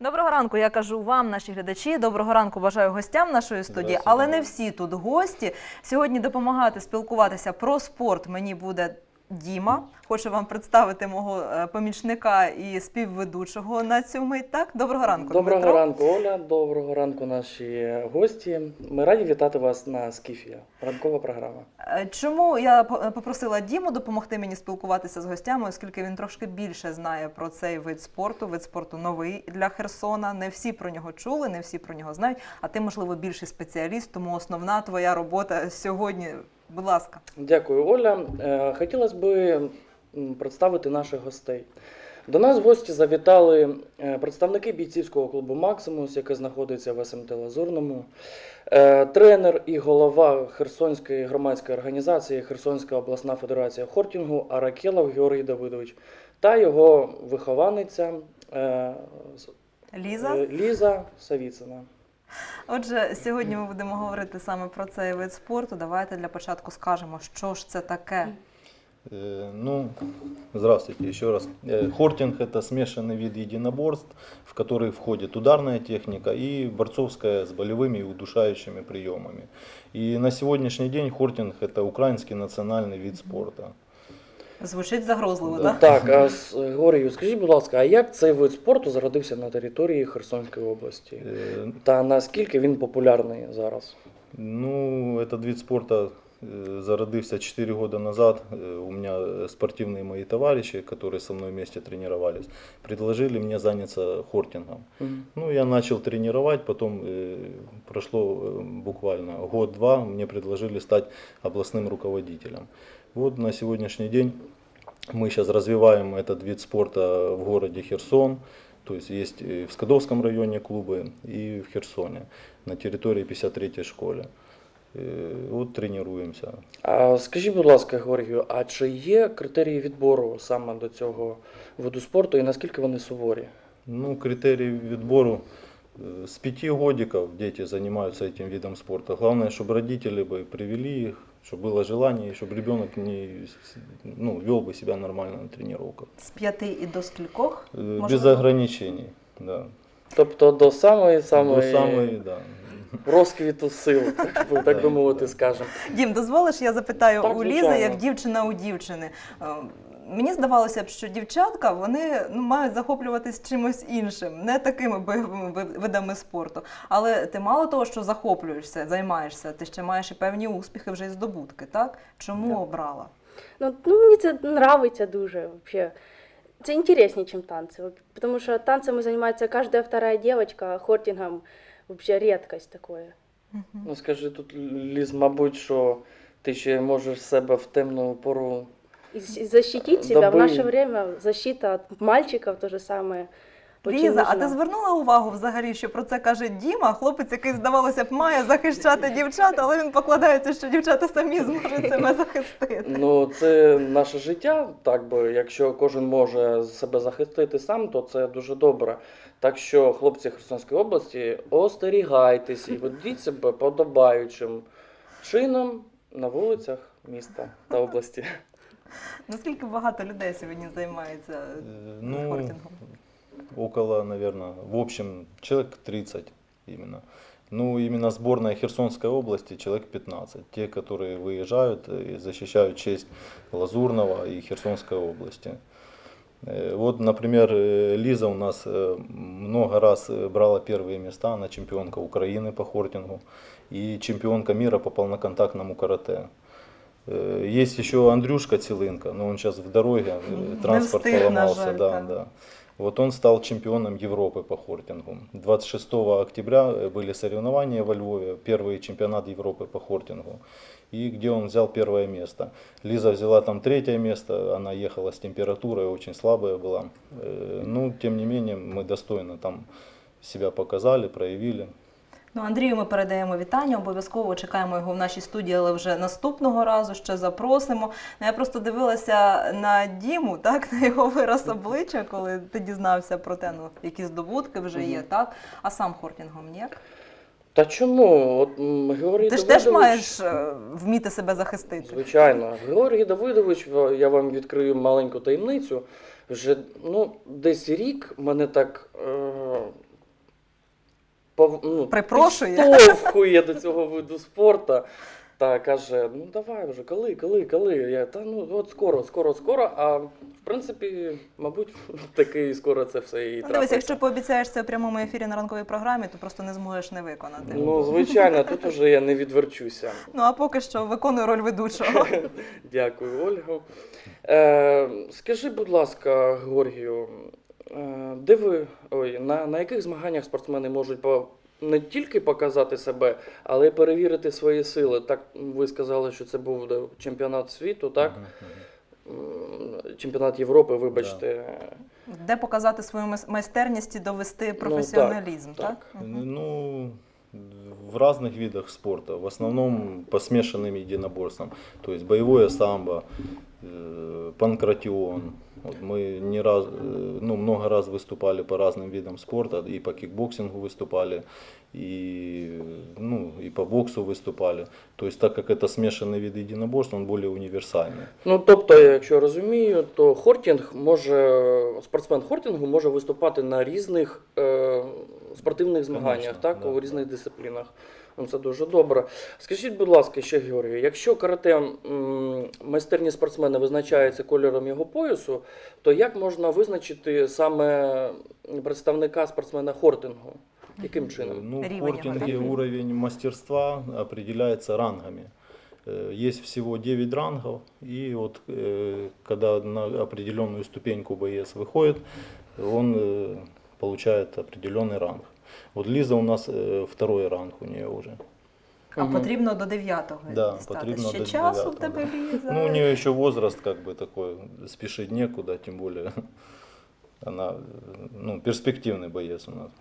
Доброго ранку, я кажу вам, наші глядачі. Доброго ранку бажаю гостям нашої студії, але не всі тут гості. Сьогодні допомагати спілкуватися про спорт мені буде. Діма, хочу вам представити мого е, помічника і співведучого на цю мить. Так, доброго ранку. Доброго Дмитро. ранку, Оля. Доброго ранку, наші гості. Ми раді вітати вас на Скіфія. Ранкова програма. Е, Чому я попросила Діму допомогти мені спілкуватися з гостями, оскільки він трошки більше знає про цей вид спорту. Вид спорту новий для Херсона. Не всі про нього чули, не всі про нього знають. А ти, можливо, більший спеціаліст, тому основна твоя робота сьогодні. Будь ласка, Дякую, Оля. Е, Хотілося б представити наших гостей. До нас в гості завітали е, представники бійцівського клубу Максимус, який знаходиться в СМТ Лазурному, е, тренер і голова Херсонської громадської організації Херсонська обласна федерація хортінгу Аракелов Георгій Давидович та його вихованиця Ліза. Ліза Савіцина. Отже, сьогодні ми будемо говорити саме про цей вид спорту. Давайте для початку скажемо, що ж це таке. Э, Ну, здравствуйте еще раз. Э, Хортинг – это смешанный вид единоборств, в который входит ударная техника и борцовская с болевыми и удушающими приемами. И на сегодняшний день хортинг – это украинский национальный вид спорта. Звучить загрозливо, Да. так? Так, а з Георгію, скажіть, будь ласка, а як цей вид спорту зародився на території Херсонської області? Э, Та наскільки він популярний зараз? Ну, этот вид спорта э, зародился 4 года назад. Э, У меня спортивные мои товарищи, которые со мной вместе тренировались, предложили мне заняться хортингом. Мгм. Ну, я начал тренировать, потом э, прошло э, буквально год-два, мне предложили стать областным руководителем. Вот на сегодняшний день мы сейчас развиваем этот вид спорта в городе Херсон. То есть есть и в Скадовском районе клубы и в Херсоне на территории 53-й школы. Э, Вот тренируемся. А скажіть, будь ласка, Георгію, а чи є критерії відбору саме до цього виду спорту і наскільки вони суворі? Ну, критерий відбору э, с пяти годиков дети занимаются этим видом спорта. Главное, чтобы родители бы привели их, чтобы было желание, и чтобы ребенок не, с- ну, вел бы себя нормально на тренировках. З п'яти і до скількох? Э, Может, Без ограничений, да. Тобто до самої До самої самой, да. розквіту сил, так би, так би мовити, скажемо. Дім, дозволиш, я запитаю Так, у Лізи, звичайно. як дівчина у дівчини. Е, Мені здавалося б, що дівчатка вони ну, мають захоплюватись чимось іншим, не такими бойовими видами спорту. Але ти мало того, що захоплюєшся, займаєшся, ти ще маєш і певні успіхи вже і здобутки, так? Чому Так. обрала? Ну, ну мені це нравиться дуже вообще. Це інтересніше, ніж танці. Тому що танцями займається кожна вторая девочка, а хортингом вообще редкость такое. Ну скажи тут, Ліз, мабуть, що ти ще можеш себе в темну пору. И защитить себя в наше время, защита от мальчиков то же самое. Ліза, а ти звернула увагу взагалі, що про це каже Діма, хлопець, який, здавалося б, має захищати дівчат, але він покладається, що дівчата самі зможуть себе захистити. Ну, це наше життя, так би, якщо кожен може себе захистити сам, то це дуже добре. Так що, хлопці Херсонської області, остерігайтесь і ведіть себе подобаючим чином на вулицях міста та області. Наскільки багато людей сьогодні займається Э, Ну, хортингом? около, наверное, в общем, человек 30 именно. Ну, именно сборная Херсонской области человек 15. Те, которые выезжают и защищают честь Лазурного и Херсонской области. Э, Вот, например, э, Лиза у нас э, много раз э, брала первые места, она чемпионка Украины по хортингу и чемпионка мира по полноконтактному карате. Э, Есть еще Андрюшка Целынко, но он сейчас в дороге, э, транспорт на поломался, жаль, да, так. да. Вот он стал чемпионом Европы по хортингу. 26 октября э, были соревнования во Львове, первый чемпионат Европы по хортингу. И где он взял первое место. Лиза взяла там третье место, она ехала с температурой, очень слабая была. Ну, тем не менее, мы достойно там себя показали, проявили. Ну, Андрію ми передаємо вітання, обов'язково чекаємо його в нашій студії, але вже наступного разу ще запросимо. Ну, я просто дивилася на Діму, так, на його вираз обличчя, коли ти дізнався про те, ну, які здобутки вже є, так? А сам хортингом ні? Та чому? От, Георгій Ти ж теж Давидович- маєш е, вміти себе захистити. Звичайно. Георгій Давидович, я вам відкрию маленьку таємницю. Вже ну, десь рік мене так е, ну, Припрошує. підштовхує до цього виду спорту. Та каже: ну давай вже, коли, коли, коли. Я та ну от скоро, скоро, скоро. А в принципі, мабуть, таки скоро це все і Ну, трапиться. дивись, якщо пообіцяєш це у прямому ефірі на ранковій програмі, то просто не зможеш не виконати. Ну, звичайно, тут уже я не відверчуся. Ну а поки що виконую роль ведучого. Дякую, Ольго. Е, скажи, будь ласка, Георгію, де ви ой, на, на яких змаганнях спортсмени можуть по, не тільки показати себе, але й перевірити свої сили? Так ви сказали, що це був да, чемпіонат світу, так? Мгм, мгм. М, Чемпіонат Європи, вибачте. Де показати свою мис- майстерність і довести професіоналізм, так, так? так. Мгм. Ну, в разных видах спорта, в основном по смешанным единоборствам, то есть боевое самбо, э, панкратион. Вот мы не раз, э, ну, много раз выступали по разным видам спорта, и по кикбоксингу выступали, и, ну, и по боксу выступали. То есть так как это смешанный вид единоборств, он более универсальный. Ну, тобто, якщо я розумію, то хортінг може, спортсмен хортінгу може виступати на різних е, спортивних змаганнях, Конечно, так, да, у да. різних дисциплінах. Ну, це дуже добре. Скажіть, будь ласка, ще Георгію, якщо карате м, майстерні спортсмени визначаються кольором його поясу, то як можна визначити саме представника спортсмена хортингу? Яким Э, чином? Ну, в Рівень хортинге його, так? уровень мастерства определяется рангами. Э, Есть всего 9 рангов, и вот э, когда на определенную ступеньку боец выходит, он э, получает определенный ранг. Вот Лиза у нас э, второй ранг у нее уже. А Мгм. потрібно до дев'ятого Да, дістати. потрібно Ще до часу в дев'ятого, тебе лізе. Ну, у нее еще возраст как бы такой, спешить некуда, тем более она, э, ну, перспективный боец у нас.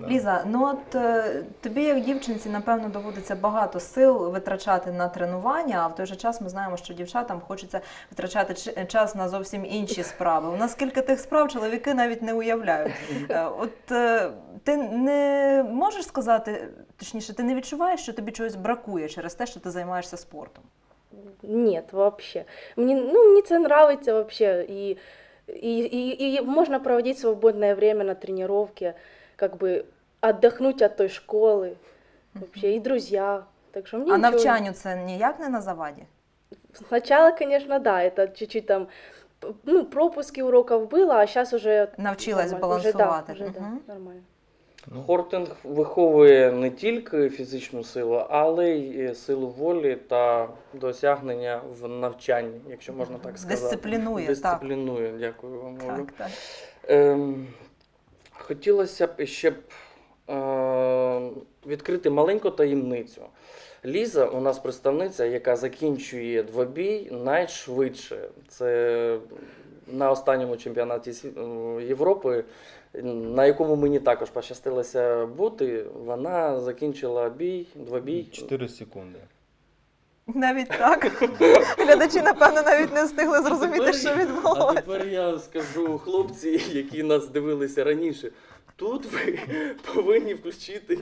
Да. Ліза, ну от е, тобі, як дівчинці, напевно, доводиться багато сил витрачати на тренування, а в той же час ми знаємо, що дівчатам хочеться витрачати час на зовсім інші справи. У нас скільки тих справ чоловіки навіть не уявляють. Е, От е, ти не можеш сказати, точніше, ти не відчуваєш, що тобі чогось бракує через те, що ти займаєшся спортом. Нет, вообще. Мне, ну, мне это нравится вообще. И, и, и, и можно проводить свободное время на тренировке, как бы отдохнуть от той школы вообще, и друзья. Так что мне А ничего- навчанню це ніяк не на заваді. Сначала, конечно, да, это чуть-чуть там, п- ну, пропуски уроков было, а сейчас уже... Навчилась нормально, уже, балансувати. Да, уже, Мгм. да, нормально. Ну, Хортинг виховує не тільки фізичну силу, але й силу волі та досягнення в навчанні, якщо можна так сказати. Дисциплінує, так. Дисциплінує, дякую вам. Олю. Так, так. Ем, хотілося б ще б е, відкрити маленьку таємницю. Ліза у нас представниця, яка закінчує двобій найшвидше. Це на останньому чемпіонаті е, Європи, на якому мені також пощастилося бути. Вона закінчила бій, двобій. 4 секунды. Навіть так. Глядачі, напевно, навіть не встигли зрозуміти, що А відбулося. тепер я скажу хлопці, які нас дивилися раніше. Тут ви повинні включити,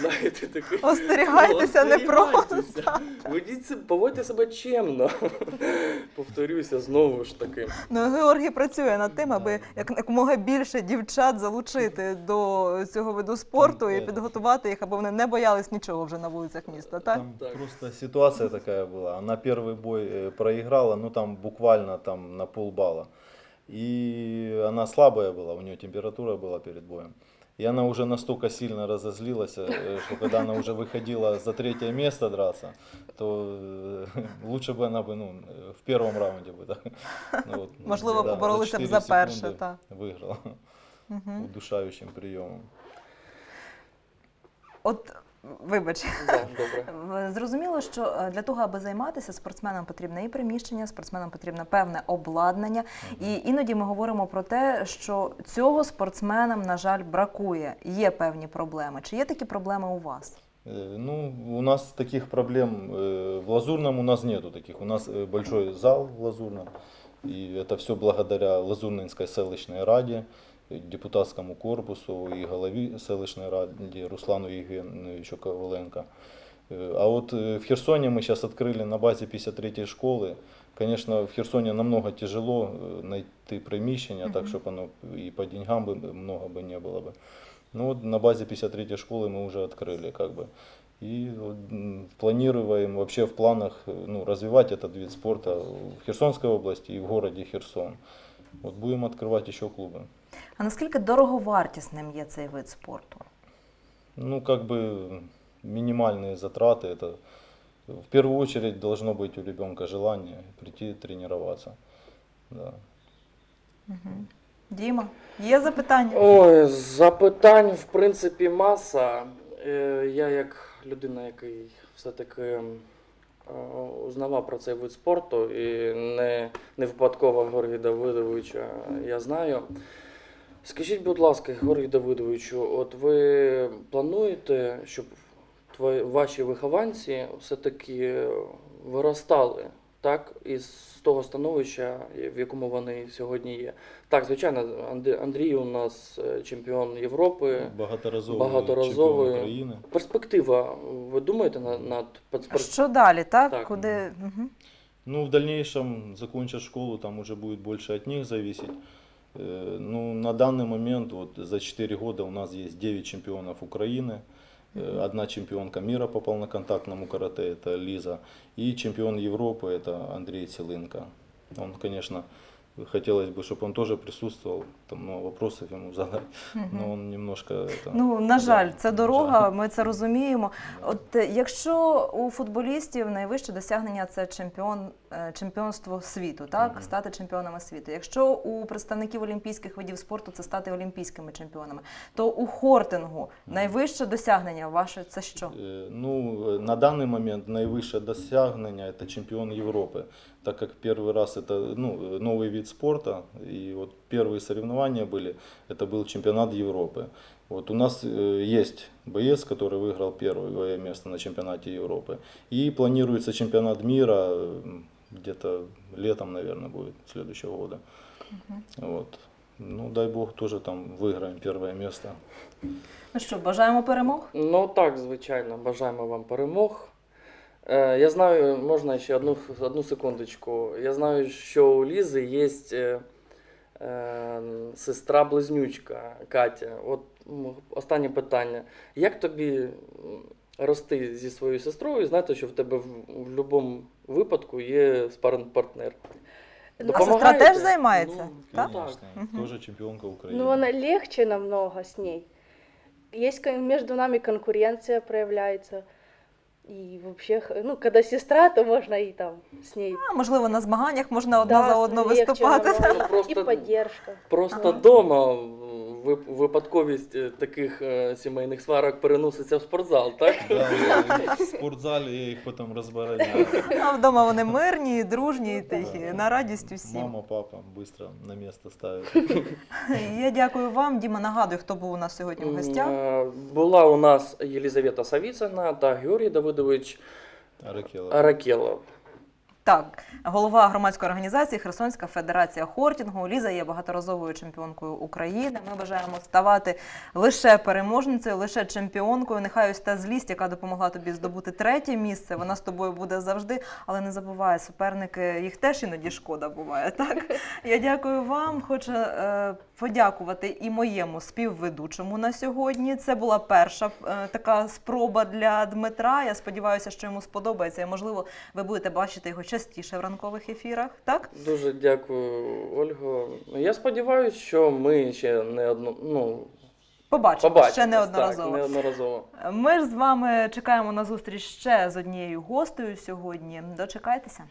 знаєте, такий. Остерігайтеся, не просто. Остерігайтеся. Ведіть себе, поводьте себе чемно. Повторюся знову ж таки. Ну, Георгій працює над тим, аби як- якомога більше дівчат залучити до цього виду спорту і Так. підготувати їх, аби вони не боялись нічого вже на вулицях міста. Так? Там Так. просто ситуация такая была. Она первый бой э, проиграла, ну там буквально там на полбалла. И она слабая была, у нее температура была перед боем. И она уже настолько сильно разозлилась, э, что когда она уже выходила за третье место драться, то э, лучше бы она бы ну, э, в первом раунде бы так, ну, вот, Можливо, да, поборолися б 4 за перше. секунди Так. Выиграла Угу. удушающим приемом. От, вибач. Да, добре. В- Зрозуміло, що е, для того, аби займатися, спортсменам потрібне і приміщення, спортсменам потрібне певне обладнання. І іноді ми говоримо про те, що цього спортсменам, на жаль, бракує. Є певні проблеми. Чи є такі проблеми у вас? Э, Ну, у нас таких проблем э, в Лазурном у нас нету таких. У нас э, большой зал в Лазурном, и это все благодаря Лазурнинской селищной раде депутатскому корпусу и голове селищной ради Руслану Евгеньевичу Коваленко. Э, А вот э, в Херсоне мы сейчас открыли на базе 53-й школы. Конечно, в Херсоне намного тяжело э, найти приміщення, так, Мгм. чтобы оно и по деньгам бы много бы не было бы. Ну вот на базе 53-й школы мы уже открыли, как бы. И вот, м, планируем вообще в планах э, ну, развивать этот вид спорта в Херсонской области и в городе Херсон. Вот будем открывать еще клубы. А наскільки дороговартісним є цей вид спорту? Ну, как бы минимальные затраты. Это в первую очередь должно быть у ребенка желание прийти тренироваться. Да. Мгм. Діма, є запитання? Ой, запитань, в принципі, маса. Е, Я як людина, який все-таки е, узнавав про цей вид спорту і не, не випадково Георгія Давидовича я знаю. Скажіть, будь ласка, Георгій Давидовичу, от ви плануєте, щоб твої, ваші вихованці все-таки виростали так, із того становища, в якому вони сьогодні є? Так, звичайно, Андрій у нас е, чемпіон Європи. Багаторазовый, Багаторазовий. чемпион Украины. Перспектива, ви думаєте над, над А перспективою? що далі, так? Так. Куди? Мгм. Ну, в дальнейшем закончат школу, там уже будет больше от них зависеть. Э, Ну, на данный момент, вот за 4 года у нас есть 9 чемпионов Украины. Э, Одна чемпионка мира по полноконтактному карате, это Лиза. И чемпион Европы, это Андрей Целынко. Он, конечно, хотелось бы, чтобы он тоже присутствовал, там много вопросов ему задать, но он немножко... Это, Ну, на жаль, це на дорога, жаль. ми це розуміємо. Да. От е, якщо у футболістів найвище досягнення це чемпіон, е, чемпіонство світу, так? Мгм. Стати чемпіонами світу. Якщо у представників олімпійських видів спорту це стати олімпійськими чемпіонами, то у хортингу найвище досягнення ваше це що? Э, Ну, э, на данный момент наивысшее достижение это чемпион Европы, Так как первый раз это ну, новый вид спорта, и вот первые соревнования были, это был чемпионат Европы. Вот у нас э, есть боец, который выиграл первое место на чемпионате Европы, и планируется чемпионат мира где-то летом, наверное, будет следующего года. Вот. Ну, дай бог, тоже там выиграем первое место. Ну що, бажаємо перемог? Ну так, звичайно, бажаємо вам перемог. Е, я знаю, можна ще одну, одну секундочку. Я знаю, що у Лізи є е, е, сестра-близнючка Катя. От останнє питання. Як тобі рости зі своєю сестрою і знати, що в тебе в, в будь-якому випадку є спаринг партнер? Ну, А сестра теж займається? Ну, так? Конечно, Мгм. тоже чемпионка Украины. Ну, она легче намного с ней. Есть кон- между нами конкуренция проявляется. И вообще, х- ну, коли сестра, то можна і там з ней. А, можливо, на змаганнях можна одна Да, за одну легче виступати. намного. Ну, просто- І поддержка. Просто Ага. Випадковість е, таких е, сімейних сварок переноситься в спортзал, так? Да, в спортзале я их потом разбороняю. А вдома вони мирні, дружні і тихі, на радість усім. Мама, папа быстро на место ставят. Я дякую вам. Діма, нагадую, хто був у нас сьогодні в гостях. Е, Була у нас Єлізавета Савіцина та Георгій Давидович Аракела. Аракелов. Так, голова громадської організації Херсонська Федерація Хортінгу. Ліза є багаторазовою чемпіонкою України. Ми бажаємо ставати лише переможницею, лише чемпіонкою. Нехай ось та злість, яка допомогла тобі здобути третє місце. Вона з тобою буде завжди, але не забувай, суперники їх теж іноді шкода буває. Так я дякую вам. Хочу е, подякувати і моєму співведучому на сьогодні. Це була перша е, така спроба для Дмитра. Я сподіваюся, що йому сподобається. І можливо, ви будете бачити його частіше в ранкових ефірах. Так дуже дякую, Ольго. Я сподіваюся, що ми ще не одно. ну. Побачимо, Побачимо ще неодноразово. Так, неодноразово. Ми ж з вами чекаємо на зустріч ще з однією гостею сьогодні. Дочекайтеся.